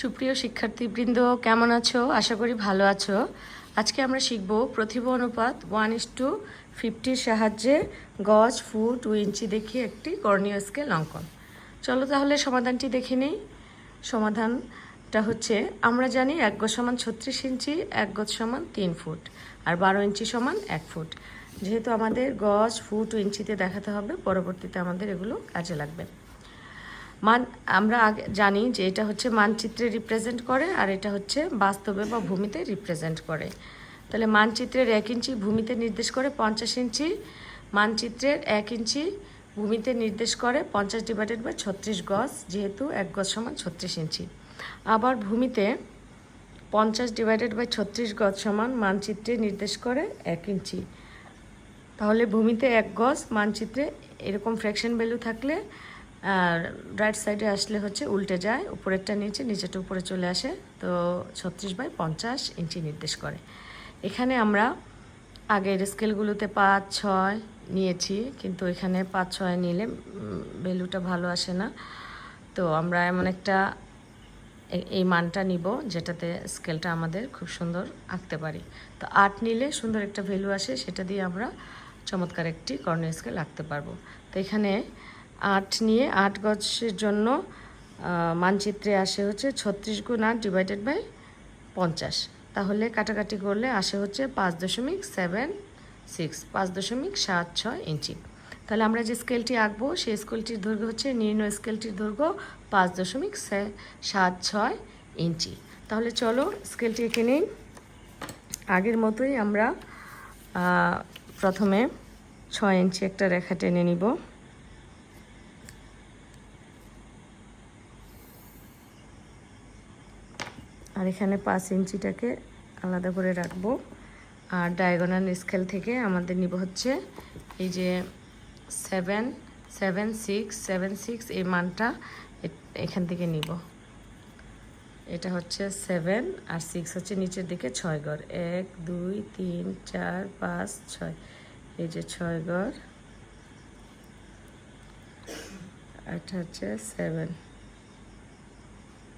সুপ্রিয় শিক্ষার্থীবৃন্দ, কেমন আছো? আশা করি ভালো আছো। আজকে আমরা শিখব প্রতিভা অনুপাত ওয়ান ইস টু ফিফটির সাহায্যে গজ, ফুট ও ইঞ্চি দেখিয়ে একটি কর্ণীয় স্কেল অঙ্কন। চলো তাহলে সমাধানটি দেখে নিই। সমাধানটা হচ্ছে, আমরা জানি এক গজ সমান ছত্রিশ ইঞ্চি, এক গজ সমান তিন ফুট, আর বারো ইঞ্চি সমান এক ফুট। যেহেতু আমাদের গজ, ফুট, ইঞ্চিতে দেখাতে হবে, পরবর্তীতে আমাদের এগুলো কাজে লাগবে। মান, আমরা আগে জানি যে এটা হচ্ছে মানচিত্রে রিপ্রেজেন্ট করে আর এটা হচ্ছে বাস্তবে বা ভূমিতে রিপ্রেজেন্ট করে। তাহলে মানচিত্রের এক ইঞ্চি ভূমিতে নির্দেশ করে পঞ্চাশ ইঞ্চি, মানচিত্রের এক ইঞ্চি ভূমিতে নির্দেশ করে পঞ্চাশ ডিভাইডেড বাই ছত্রিশ গজ, যেহেতু এক গজ সমান ছত্রিশ ইঞ্চি। আবার ভূমিতে পঞ্চাশ ডিভাইডেড বাই ছত্রিশ গজ সমান মানচিত্রে নির্দেশ করে এক ইঞ্চি। তাহলে ভূমিতে এক গজ, মানচিত্রে এরকম ফ্র্যাকশন ভ্যালু থাকলে আর রাইট সাইডে আসলে হচ্ছে উল্টে যায়, উপরেরটা নিচে নিচেটা উপরে চলে আসে। তো ছত্রিশ বাই পঞ্চাশ ইঞ্চি নির্দেশ করে। এখানে আমরা আগের স্কেলগুলোতে পাঁচ, ছয় নিয়েছি, কিন্তু এখানে পাঁচ, ছয় নিলে ভ্যালুটা ভালো আসে না। তো আমরা এমন একটা এই মানটা নিব, যেটাতে স্কেলটা আমাদের খুব সুন্দর আঁকতে পারি। তো আট নিলে সুন্দর একটা ভ্যালু আসে, সেটা দিয়ে আমরা চমৎকার একটি কর্নার স্কেল আঁকতে পারব। তো এখানে আট নিয়ে আট গজের জন্য মানচিত্রে আসে হচ্ছে ছত্রিশ গুণ আট ডিভাইডেড বাই পঞ্চাশ। তাহলে কাটাকাটি করলে আসে হচ্ছে পাঁচ দশমিক সেভেন সিক্স পাঁচ দশমিক সাত ছয় ইঞ্চি। তাহলে আমরা যে স্কেলটি আঁকবো, সেই স্কেলটির দৈর্ঘ্য হচ্ছে নির্ণয় স্কেলটির দৈর্ঘ্য পাঁচ দশমিক সাত ছয় ইঞ্চি। তাহলে চলো স্কেলটি এঁকে নিই। আগের মতোই আমরা প্রথমে ছয় ইঞ্চি একটা রেখা টেনে নিব। আর এখানে পাঁচ ইঞ্চিটাকে আলাদা করে রাখব। আর ডায়াগোনাল স্কেল থেকে আমাদের নিব হচ্ছে এই যে seven seven six seven six এই মানটা এখান থেকে নিব। এটা হচ্ছে সেভেন আর সিক্স হচ্ছে নিচের দিকে ছয় ঘর এক, দুই, তিন, চার, পাঁচ, ছয়। এই যে ছয় ঘর এটা হচ্ছে সেভেন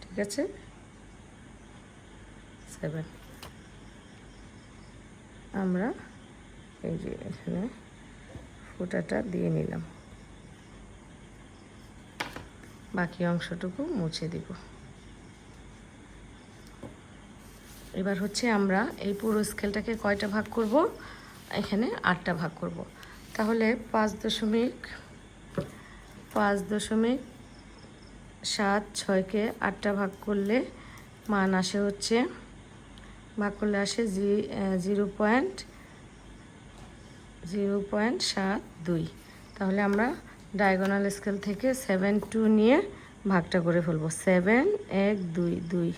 ঠিক আছে? সেভেন আমরা এই যে এখানে ফোটাটা দিয়ে নিলাম। বাকি অংশটুকু মুছে দিব। এবার হচ্ছে আমরা এই পুরো স্কেলটাকে কয়টা ভাগ করব? এখানে আটটা ভাগ করব। তাহলে পাঁচ দশমিক পাঁচ দশমিক সাত ছয়কে আটটা ভাগ করলে মান আসে হচ্ছে ভাগ করলে আসে জিরো পয়েন্ট জিরো পয়েন্ট সাত দুই। তাহলে আমরা ডায়াগোনাল স্কেল থেকে সেভেন টু নিয়ে ভাগটা করে ফেলব। সেভেন এক, দুই দুই।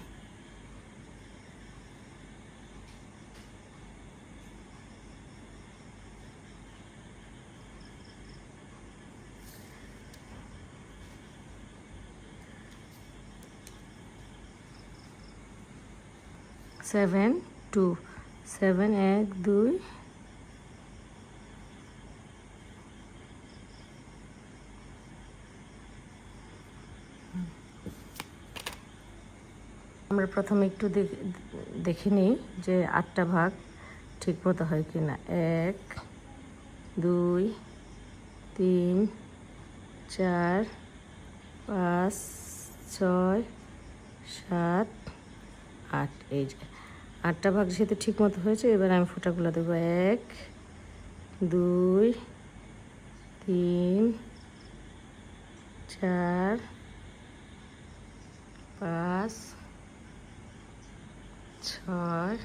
সেভেন টু সেভেন এক, দুই, আমরা প্রথমে একটু দেখ- নিই যে আটটা ভাগ ঠিক মতো হয় কি না এক, দুই, তিন, চার, পাঁচ, ছয়, সাত, আট, এই যে। আটটা ভাগ যেহেতু ঠিক মতো হয়েছে, এবার আমি ফোঁটাগুলো দেবো। এক, দুই, তিন, চার, পাঁচ, ছয়,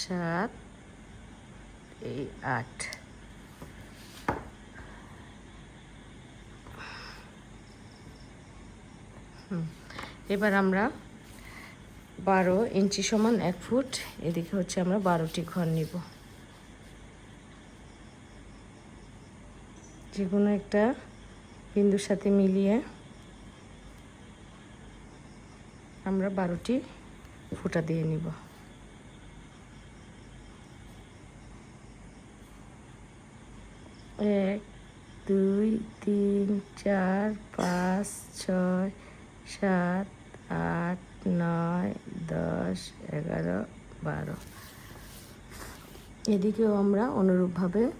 সাত, এই আট। এবার আমরা বারো ইঞ্চি সমান এক ফুট। এদিকে হচ্ছে আমরা বারোটি ঘর নিব। যে কোনো একটা বিন্দুর সাথে মিলিয়ে আমরা বারোটি ফুটা দিয়ে নিব। এক, দুই, তিন, চার, পাঁচ, ছয়, সাত, আট নয়, দশ, এগারো, বারো। এদিকেও আমরা অনুরূপভাবে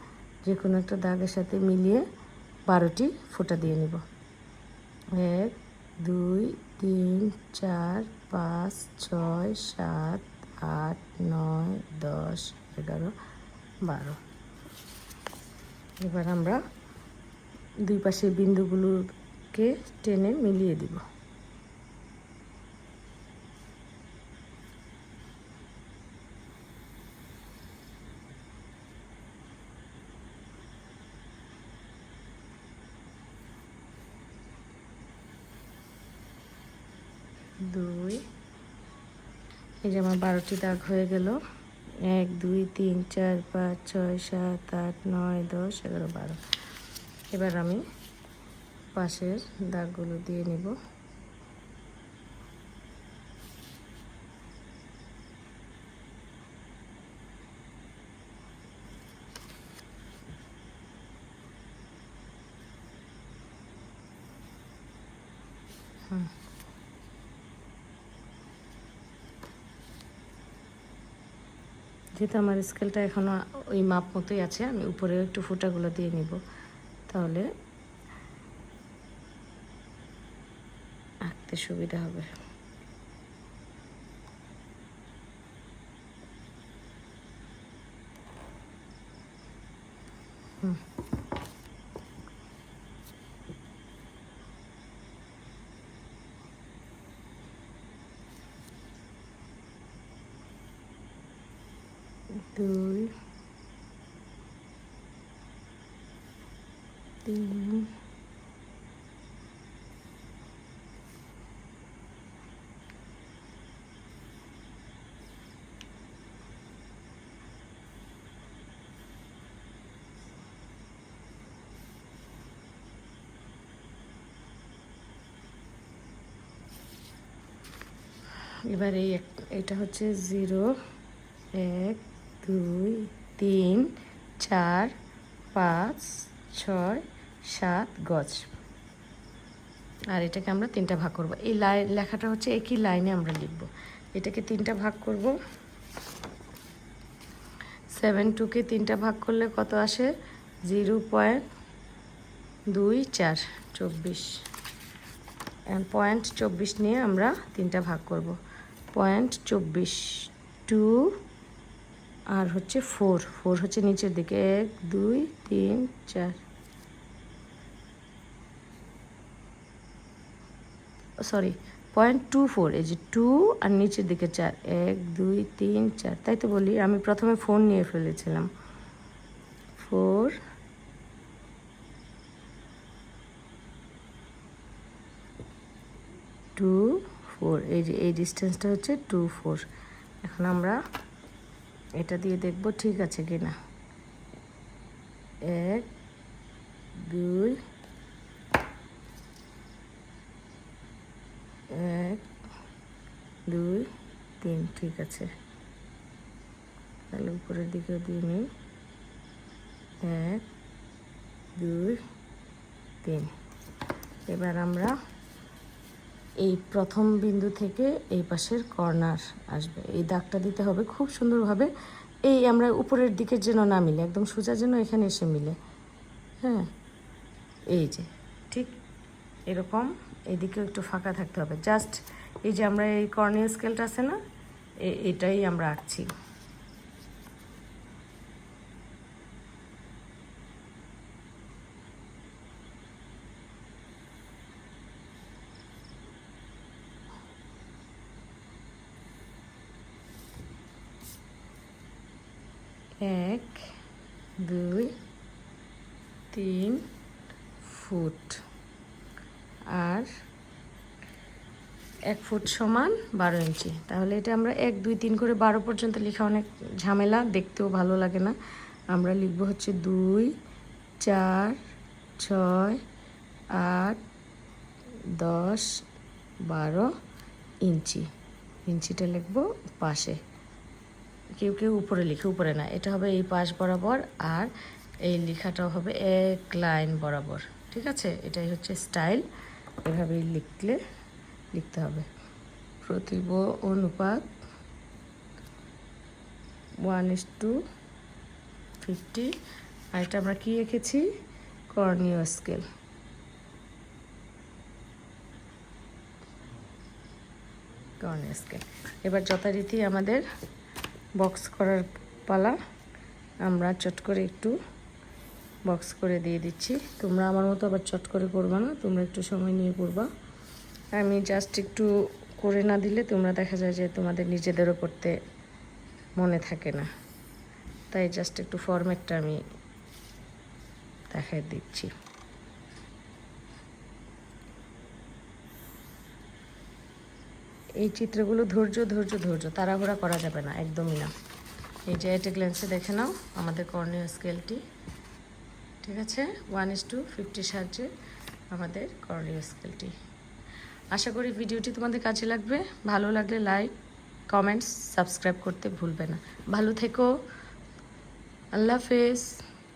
যে কোনো একটা দাগের সাথে মিলিয়ে বারোটি ফোঁটা দিয়ে নিব। এক, দুই, তিন, চার, পাঁচ, ছয়, সাত, আট, নয়, দশ, এগারো, বারো। এবার আমরা দুই পাশের বিন্দুগুলোকে টেনে মিলিয়ে দিব। দুই। এই যে আমার বারোটি দাগ হয়ে গেল। এক, দুই, তিন, চার, পাঁচ, ছয়, সাত, আট, নয়, দশ, এগারো, বারো। এবার আমি পাশের দাগগুলো দিয়ে নিব। যেহেতু আমার স্কেলটা এখনও ওই মাপ মতোই আছে, আমি উপরে একটু ফুটাগুলো দিয়ে নিব। তাহলে আঁকতে সুবিধা হবে। হুম। দুই তিন এবার এই এটা হচ্ছে জিরো এক দুই, তিন, চার, পাঁচ, ছয়, সাত গজ। আর এটাকে আমরা তিনটা ভাগ করব। এই লাইন লেখাটা হচ্ছে একই লাইনে আমরা লিখব। এটাকে তিনটা ভাগ করব। সেভেন টুকে তিনটা ভাগ করলে কত আসে? জিরো পয়েন্ট দুই চার, চব্বিশ। পয়েন্ট চব্বিশ নিয়ে আমরা তিনটা ভাগ করব। পয়েন্ট চব্বিশ টু আর হচ্ছে ফোর। ফোর হচ্ছে নিচের দিকে। এক, দুই, তিন, চার। সরি পয়েন্ট টু ফোর এই যে টু আর নিচের দিকে চার। এক, দুই, তিন, চার। তাই তো বলি, আমি প্রথমে ফোন নিয়ে ফেলেছিলাম। ফোর টু ফোর এই যে, এই ডিস্টেন্সটা হচ্ছে টু ফোর এখন আমরা এটা দিয়ে দেখব ঠিক আছে কি না এক, দুই এক, দুই, তিন, ঠিক আছে। তাহলে উপরের দিকে দিয়ে নিই। এক, দুই, তিন। এবার আমরা এই প্রথম বিন্দু থেকে এই পাশের কর্নার আসবে। এই দাগটা দিতে হবে খুব সুন্দরভাবে। এই আমরা উপরের দিকের যেন না মিলে, একদম সোজা যেন এখানে এসে মিলে। হ্যাঁ এই যে, ঠিক এরকম। এদিকেও একটু ফাঁকা থাকতে হবে। জাস্ট এই যে আমরা এই কর্নিয়াল স্কেলটা আছে না এটাই আমরা আঁকছি এক দুই, তিন ফুট। আর এক ফুট সমান বারো ইঞ্চি। তাহলে এটা আমরা এক, দুই, তিন করে বারো পর্যন্ত লেখা অনেক ঝামেলা, দেখতেও ভালো লাগে না। আমরা লিখব হচ্ছে দুই, চার, ছয়, আট, দশ, বারো ইঞ্চি। ইঞ্চিটা লিখব পাশে। কেউ কেউ উপরে লিখে, উপরে না। এটা হবে এই পাশ বরাবর আর এই লেখাটাও হবে এক লাইন বরাবর, ঠিক আছে? এটাই হচ্ছে স্টাইল। এভাবেই লিখলে লিখতে হবে। প্রতিব অনুপাত ওয়ান ইস টু ফিফটি আর এটা আমরা কী রেখেছি? কর্নীয় স্কেল কর্নীয় স্কেল এবার যথারীতি আমাদের বক্স করার পালা। আমরা চট করে একটু বক্স করে দিয়ে দিচ্ছি। তোমরা আমার মতো আবার চট করে করবা না, তোমরা একটু সময় নিয়ে করবা। আমি জাস্ট একটু করে না দিলে তোমরা দেখা যায় যে তোমাদের নিজেদেরও করতে মনে থাকে না। তাই জাস্ট একটু ফরম্যাটটা আমি দেখাই দিচ্ছি। এই চিত্রগুলো ধৈর্য ধৈর্য ধৈর্য, তাড়াহুড়া করা যাবে না, একদমই না। এই যে এটে গ্ল্যান্সে দেখে নাও, আমাদের কর্নীয় স্কেলটি ঠিক আছে? ওয়ান ইস টু ফিফটির সাহায্যে আমাদের কর্নীয় স্কেলটি আশা করি ভিডিওটি তোমাদের কাজে লাগবে। ভালো লাগলে লাইক কমেন্টস সাবস্ক্রাইব করতে ভুলবে না। ভালো থেকো। আল্লাহ হাফেজ।